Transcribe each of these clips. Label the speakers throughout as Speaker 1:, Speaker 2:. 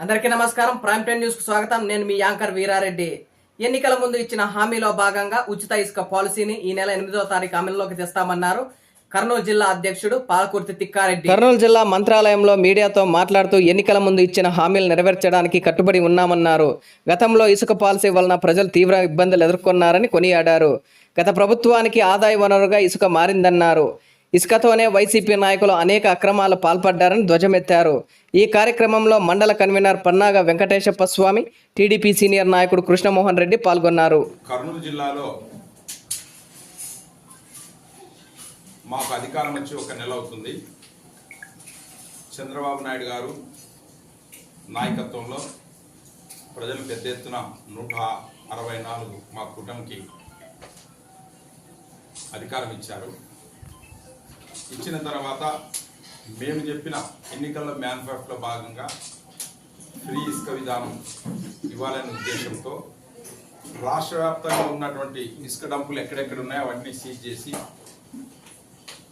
Speaker 1: అందరికీ నమస్కారం. Prime time న్యూస్కు స్వాగతం. నేను మీ యాంకర్ వీరారెడ్డి. ఎన్నికల ముందు ఇచ్చిన హామీలో భాగంగా ఉచిత ఇసుక పాలసీని ఈ నెల ఎనిమిదో తారీఖు అమలులోకి తెస్తామన్నారు కర్నూలు జిల్లా అధ్యక్షుడు పాలకుర్తి తిక్కారెడ్డి. కర్నూలు జిల్లా మంత్రాలయంలో మీడియాతో మాట్లాడుతూ ఎన్నికల ముందు ఇచ్చిన హామీలు నెరవేర్చడానికి కట్టుబడి ఉన్నామన్నారు. గతంలో ఇసుక పాలసీ వలన ప్రజలు తీవ్ర ఇబ్బందులు ఎదుర్కొన్నారని కొనియాడారు. గత ప్రభుత్వానికి ఆదాయ వనరుగా ఇసుక మారిందన్నారు. ఇసుకతోనే వైసీపీ నాయకులు అనేక అక్రమాలు పాల్పడ్డారని ధ్వజమెత్తారు. ఈ కార్యక్రమంలో మండల convener Pannaga Venkateshappa Swamy TDP senior నాయకుడు కృష్ణమోహన్ రెడ్డి పాల్గొన్నారు.
Speaker 2: కర్నూలు జిల్లాలో మాకు అధికారం వచ్చి ఒక నెల అవుతుంది. చంద్రబాబు నాయుడు గారు నాయకత్వంలో ప్రజలు పెద్ద ఎత్తున నూట అరవై నాలుగు మా కుటుంబంకి అధికారం ఇచ్చారు. ఇచ్చిన తర్వాత మేము చెప్పిన ఎన్నికల మేనిఫెస్టోలో భాగంగా ఫ్రీ ఇసుక విధానం ఇవ్వాలనే ఉద్దేశంతో రాష్ట్ర వ్యాప్తంగా ఉన్నటువంటి ఇసుక డంపులు ఎక్కడెక్కడ ఉన్నాయో అవన్నీ సీజ్ చేసి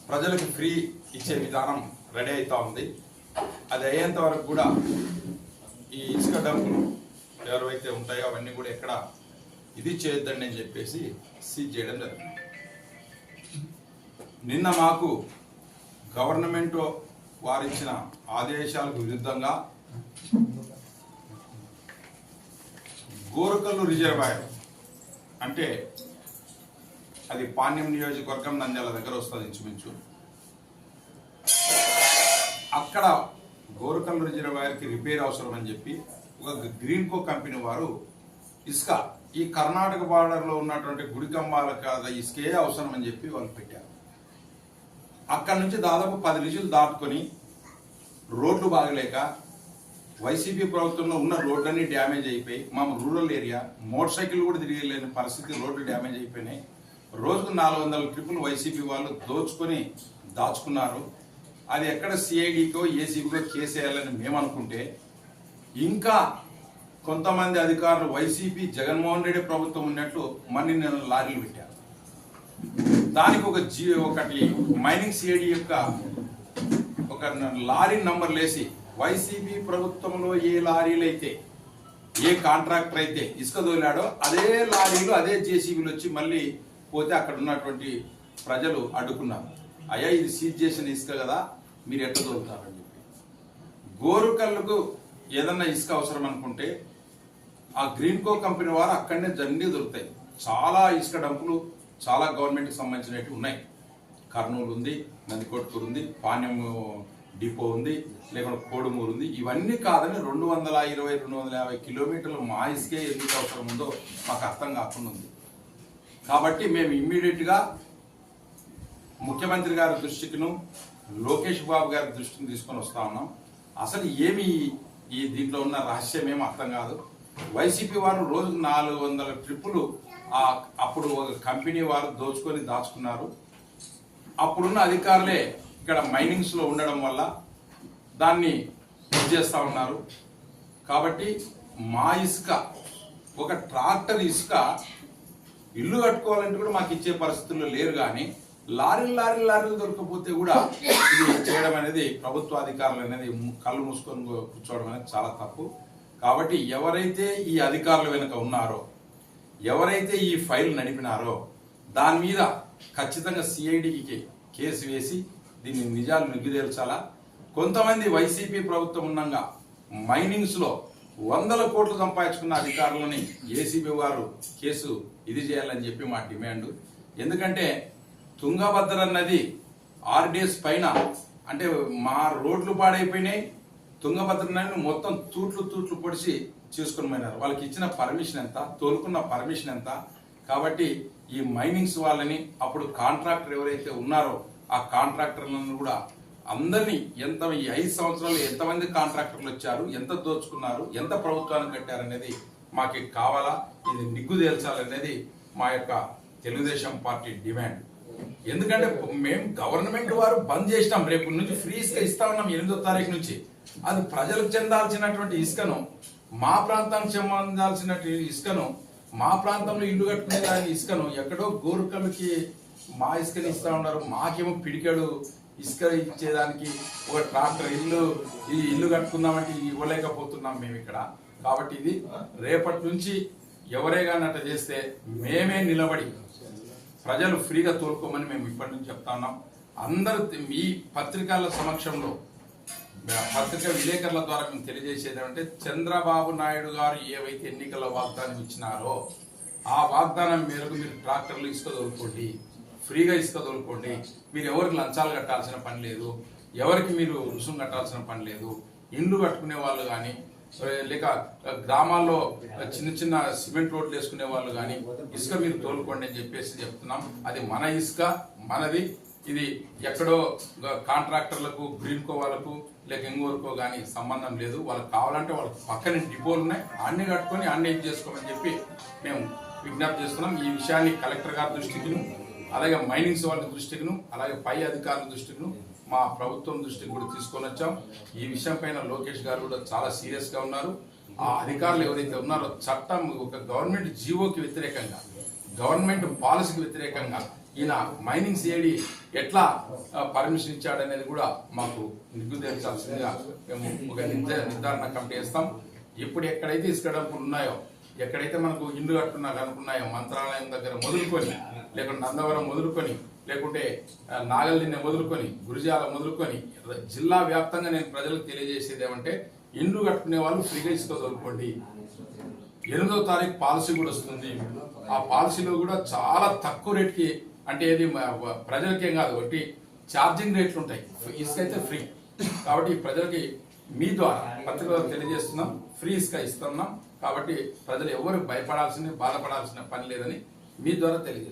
Speaker 2: ప్రజలకు ఫ్రీ ఇచ్చే విధానం రెడీ అవుతూ ఉంది. అది అయ్యేంత వరకు కూడా ఈ ఇసుక డంపులు ఎవరైతే ఉంటాయో అవన్నీ కూడా ఎక్కడ ఇది చేయొద్దండి అని చెప్పేసి సీజ్ చేయడం జరిగింది. నిన్న మాకు గవర్నమెంట్ వారిచ్చిన ఆదేశాలకు విరుద్ధంగా గోరకల్లు రిజర్వాయర్ అంటే అది పాణ్యం నియోజకవర్గం నంద్యాల దగ్గర వస్తుంది ఇంచుమించు. అక్కడ గోరకల్లు రిజర్వాయర్కి రిపేర్ అవసరం అని చెప్పి ఒక గ్రీన్కో కంపెనీ వారు ఇసుక ఈ కర్ణాటక బార్డర్లో ఉన్నటువంటి గుడికంబాల కాద ఇసుకే అవసరం అని చెప్పి వాళ్ళు పెట్టారు. అక్కడి నుంచి దాదాపు పది లిజులు దాటుకొని రోడ్లు బాగలేక వైసీపీ ప్రభుత్వంలో ఉన్న రోడ్లన్నీ డ్యామేజ్ అయిపోయి మా రూరల్ ఏరియా మోటార్ సైకిల్ కూడా తిరిగలేని పరిస్థితి రోడ్లు డ్యామేజ్ అయిపోయినాయి. రోజుకు నాలుగు వందల ట్రిప్పులు వైసీపీ వాళ్ళు దోచుకొని దాచుకున్నారు. అది ఎక్కడ సిఐడికో ఏసీబీకో చేసేయాలని మేము అనుకుంటే ఇంకా కొంతమంది అధికారులు వైసీపీ జగన్మోహన్ రెడ్డి ప్రభుత్వం ఉన్నట్లు మన్ని నెల లారీలు పెట్టారు. దానికి ఒక జీ ఒకటి మైనింగ్ సిఐడి యొక్క ఒక లారీ నంబర్ లేసి వైసీపీ ప్రభుత్వంలో ఏ లారీలు అయితే ఏ కాంట్రాక్టర్ అయితే ఇసుక తోలాడో అదే లారీలు అదే జేసీబీలు వచ్చి మళ్ళీ పోతే అక్కడ ఉన్నటువంటి ప్రజలు అడ్డుకున్నారు. అయ్యా ఇది సీజ్ చేసిన ఇసుక కదా మీరు ఎట్లా తోలుతారని చెప్పి. గోరుకల్లుకు ఏదన్నా ఇసుక అవసరం అనుకుంటే ఆ గ్రీన్ కో కంపెనీ వారు అక్కడనే జండి దొరుకుతాయి. చాలా ఇసుక డంపులు చాలా గవర్నమెంట్కి సంబంధించినవి ఉన్నాయి. కర్నూలు ఉంది నందికొట్కూరు ఉంది పాణ్యం డిపో ఉంది లేకుంటే కోడుమూరు ఉంది. ఇవన్నీ కాదని రెండు వందల ఇరవై రెండు వందల యాభై కిలోమీటర్లు మా ఇసుకే ఎందుకు అవసరం ఉందో మాకు అర్థం కాకుండా ఉంది. కాబట్టి మేము ఇమ్మీడియట్గా ముఖ్యమంత్రి గారి దృష్టికిను లోకేష్ బాబు గారి దృష్టిని తీసుకొని వస్తా ఉన్నాం. అసలు ఏమి ఈ దీంట్లో ఉన్న రహస్యం ఏమి అర్థం కాదు. వైసీపీ వారు రోజు నాలుగు వందల ట్రిప్పులు ఆ అప్పుడు ఒక కంపెనీ వారు దోచుకొని దాచుకున్నారు. అప్పుడున్న అధికారులే ఇక్కడ మైనింగ్స్లో ఉండడం వల్ల దాన్ని ఇది చేస్తా ఉన్నారు. కాబట్టి మా ఇసుక ఒక ట్రాక్టర్ ఇసుక ఇల్లు కట్టుకోవాలంటే కూడా మాకు ఇచ్చే పరిస్థితుల్లో లేరు కానీ లారీలు లారీలు లారీలు దొరకకపోతే కూడా ఇది చేయడం అనేది ప్రభుత్వ అధికారులు అనేది కళ్ళు మూసుకొని కూర్చోవడం అనేది చాలా తప్పు. కాబట్టి ఎవరైతే ఈ అధికారుల వెనుక ఉన్నారో ఎవరైతే ఈ ఫైల్ నడిపినారో దాని మీద ఖచ్చితంగా సిఐడికి కేసు వేసి దీన్ని నిజాలు నిగ్గుదేల్చాలా కొంతమంది వైసీపీ ప్రభుత్వం ఉన్నంగా మైనింగ్స్లో వందల కోట్లు సంపాదించుకున్న అధికారులని ఏసీబీ వారు కేసు ఇది చేయాలని చెప్పి మా డిమాండ్. ఎందుకంటే తుంగభద్ర నది ఆర్డిఎస్ పైన అంటే మా రోడ్లు పాడైపోయినాయి తుంగభద్ర నదిని మొత్తం తూట్లు తూట్లు పొడిచి చేసుకుని పోయినారు. వాళ్ళకి ఇచ్చిన పర్మిషన్ ఎంత? తోలుకున్న పర్మిషన్ ఎంత? కాబట్టి ఈ మైనింగ్స్ వాళ్ళని అప్పుడు కాంట్రాక్టర్ ఎవరైతే ఉన్నారో ఆ కాంట్రాక్టర్లను కూడా అందరినీ ఎంత ఈ ఐదు సంవత్సరాలు ఎంతమంది కాంట్రాక్టర్లు వచ్చారు ఎంత దోచుకున్నారు ఎంత ప్రభుత్వానికి కట్టారనేది మాకు కావాలా? ఇది నిగ్గు తేల్చాలనేది మా యొక్క తెలుగుదేశం పార్టీ డిమాండ్. ఎందుకంటే మేము గవర్నమెంట్ వారు బంద్ చేసినాం. రేపు నుంచి ఫ్రీస్గా ఇస్తా ఉన్నాం ఎనిమిదో తారీఖు నుంచి. అది ప్రజలకు చెందాల్సినటువంటి ఇసుకను మా ప్రాంతానికి చెందాల్సిన ఇసుకను మా ప్రాంతంలో ఇల్లు కట్టుకునే దాని ఇసుకను ఎక్కడో గోరుకలకి మా ఇసుకని ఇస్తా ఉన్నారు. మాకేమో పిడికాడు ఇసుక ఇచ్చేదానికి ఒక ట్రాక్టర్ ఇల్లు ఈ ఇల్లు కట్టుకుందామంటే ఇవ్వలేకపోతున్నాం మేము ఇక్కడ. కాబట్టి ఇది రేపటి నుంచి ఎవరే కానీ అట్లా చేస్తే మేమే నిలబడి ప్రజలు ఫ్రీగా తోలుకోమని మేము ఇప్పటి నుంచి చెప్తా ఉన్నాం. అందరూ మీ పత్రికల సమక్షంలో పత్రిక విలేకరుల ద్వారా మేము తెలియజేసేది ఏమంటే చంద్రబాబు నాయుడు గారు ఏవైతే ఎన్నికల వాగ్దానం ఇచ్చినారో ఆ వాగ్దానం మేరకు మీరు ట్రాక్టర్లు ఇసుక తోలుకోండి ఫ్రీగా ఇసుక తోలుకోండి మీరు ఎవరికి లంచాలు కట్టాల్సిన పని లేదు ఎవరికి మీరు రుసుము కట్టాల్సిన పని లేదు ఇండ్లు కట్టుకునే వాళ్ళు కానీ లేక గ్రామాల్లో చిన్న చిన్న సిమెంట్ రోడ్లు వేసుకునే వాళ్ళు కానీ ఇసుక మీరు తోలుకోండి అని చెప్పేసి చెప్తున్నాం. అది మన ఇసుక మనది ఇది ఎక్కడో కాంట్రాక్టర్లకు గ్రీన్కో వాళ్ళకు లేక ఇంకోరికో కానీ సంబంధం లేదు. వాళ్ళకి కావాలంటే వాళ్ళకి పక్కన డిపోలు ఉన్నాయి. అన్ని కట్టుకొని అన్ని ఇది చేసుకోమని చెప్పి మేము విజ్ఞప్తి చేస్తున్నాం. ఈ విషయాన్ని కలెక్టర్ గారి దృష్టికిను అలాగే మైనింగ్స్ వాళ్ళ దృష్టికిను అలాగే పై అధికారుల దృష్టికిను మా ప్రభుత్వం దృష్టికి కూడా తీసుకొని వచ్చాం. ఈ విషయం పైన లోకేష్ గారు కూడా చాలా సీరియస్గా ఉన్నారు. ఆ అధికారులు ఎవరైతే ఉన్నారో చట్టం ఒక గవర్నమెంట్ జీవోకి వ్యతిరేకంగా గవర్నమెంట్ పాలసీకి వ్యతిరేకంగా ఈయన మైనింగ్ సిఐడి ఎట్లా పర్మిషన్ ఇచ్చాడనేది కూడా మాకు నిర్గుదేర్చాల్సిందిగా మేము ఒక నిర్ధారణ కమిటీ వేస్తాం. ఇప్పుడు ఎక్కడైతే ఇసుక ఉన్నాయో ఎక్కడైతే మనకు ఇల్లు కట్టున్నా కనుకున్నాయో మంత్రాలయం దగ్గర మొదలుకొని లేకుంటే నందవరం మొదలుకొని లేకుంటే నాగల్దిన్నె మొదలుకొని గురిజాల మొదలుకొని జిల్లా వ్యాప్తంగా నేను ప్రజలకు తెలియజేసేది ఏమంటే ఇండ్లు కట్టుకునే వాళ్ళు ఫ్రీగా ఇసుక ఎనిమిదో తారీఖు పాలసీ కూడా వస్తుంది. ఆ పాలసీలో కూడా చాలా తక్కువ రేట్కి అంటే ఏది ప్రజలకేం కాదు ఒకటి ఛార్జింగ్ రేట్లు ఉంటాయి ఇసుక అయితే ఫ్రీ. కాబట్టి ప్రజలకి మీ ద్వారా పత్రికలో తెలియజేస్తున్నాం ఫ్రీ ఇసుక ఇస్తున్నాం. కాబట్టి ప్రజలు ఎవరు భయపడాల్సిన బాధపడాల్సిన పని లేదని మీ ద్వారా తెలియజేస్తున్నాం.